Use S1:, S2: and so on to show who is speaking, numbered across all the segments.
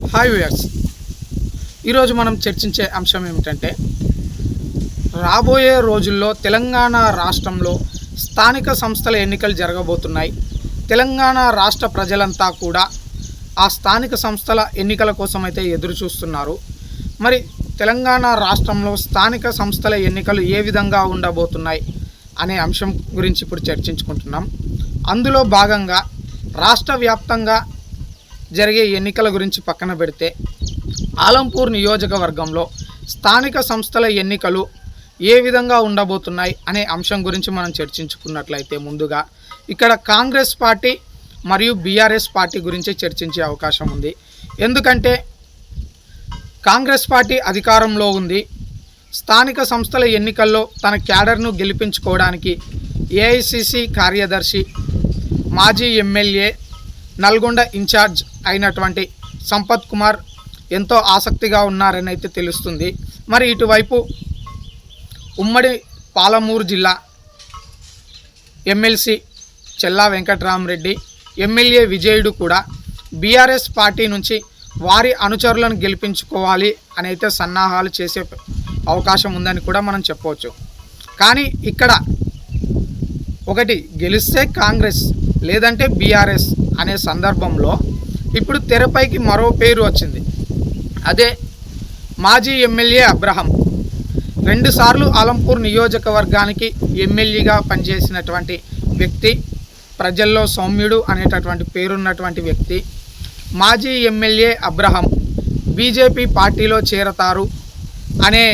S1: Hi viewers ఈరోజు మనం చర్చించే అంశం ఏమిటంటే రాబోయే రోజుల్లో తెలంగాణ రాష్ట్రంలో స్థానిక సంస్థల ఎన్నికలు జరగబోతున్నాయి. తెలంగాణ రాష్ట్ర ప్రజలంతా కూడా ఆ స్థానిక సంస్థల ఎన్నికల కోసం అయితే ఎదురు చూస్తున్నారు మరి తెలంగాణ రాష్ట్రంలో స్థానిక సంస్థల ఎన్నికలు ఏ విధంగా ఉండబోతున్నాయి అనే అంశం గురించి ఇప్పుడు చర్చించుకుంటున్నాం. అందులో భాగంగా రాష్ట్ర వ్యాప్తంగా జరిగే ఎన్నికల గురించి పక్కన పెడితే ఆలంపూర్ నియోజకవర్గంలో స్థానిక సంస్థల ఎన్నికలు ఏ విధంగా ఉండబోతున్నాయి అనే అంశం గురించి మనం చర్చించుకున్నట్లయితే ముందుగా ఇక్కడ కాంగ్రెస్ పార్టీ మరియు బీఆర్ఎస్ పార్టీ గురించి చర్చించే అవకాశం ఉంది. ఎందుకంటే కాంగ్రెస్ పార్టీ అధికారంలో ఉంది. స్థానిక సంస్థల ఎన్నికల్లో తన క్యాడర్ను గెలిపించుకోవడానికి ఏఐసిసి కార్యదర్శి మాజీ ఎమ్మెల్యే నల్గొండ ఇన్ఛార్జ్ అయినటువంటి సంపత్ కుమార్ ఎంతో ఆసక్తిగా ఉన్నారని అయితే తెలుస్తుంది. మరి ఇటువైపు ఉమ్మడి పాలమూరు జిల్లా ఎమ్మెల్సీ చెల్లా వెంకట్రామరెడ్డి ఎమ్మెల్యే విజయుడు కూడా బీఆర్ఎస్ పార్టీ నుంచి వారి అనుచరులను గెలిపించుకోవాలి అని అయితే సన్నాహాలు చేసే అవకాశం ఉందని కూడా మనం చెప్పవచ్చు. కానీ ఇక్కడ ఒకటి గెలిస్తే కాంగ్రెస్ లేదంటే బీఆర్ఎస్ అనే సందర్భంలో ఇప్పుడు తెరపైకి మరో పేరు వచ్చింది. అదే మాజీ ఎమ్మెల్యే అబ్రహం. రెండుసార్లు ఆలంపూర్ నియోజకవర్గానికి ఎమ్మెల్యేగా పనిచేసినటువంటి వ్యక్తి ప్రజల్లో సౌమ్యుడు అనేటటువంటి పేరున్నటువంటి వ్యక్తి మాజీ ఎమ్మెల్యే అబ్రహం బీజేపీ పార్టీలో చేరతారు అనే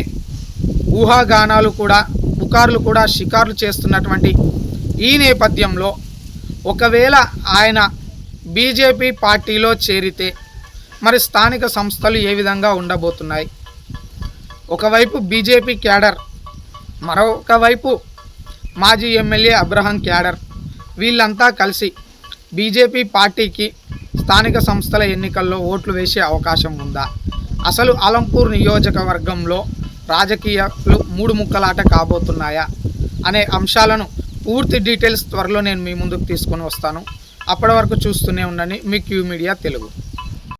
S1: ఊహాగానాలు కూడా పుకార్లు కూడా షికార్లు చేస్తున్నటువంటి ఈ నేపథ్యంలో ఒకవేళ ఆయన బీజేపీ పార్టీలో చేరితే మరి స్థానిక సంస్థలు ఏ విధంగా ఉండబోతున్నాయి? ఒకవైపు బీజేపీ క్యాడర్ మరొకవైపు మాజీ ఎమ్మెల్యే అబ్రహం క్యాడర్. వీళ్ళంతా కలిసి బీజేపీ పార్టీకి స్థానిక సంస్థల ఎన్నికల్లో ఓట్లు వేసే అవకాశం ఉందా? అసలు అలంపూర్ నియోజకవర్గంలో రాజకీయాలు మూడు ముక్కలాట కాబోతున్నాయా? అనే అంశాలను పూర్తి డీటెయిల్స్ త్వరలో నేను మీ ముందుకు తీసుకొని వస్తాను. అప్పటి వరకు చూస్తూనే ఉండండి మీ క్యూ మీడియా తెలుగు.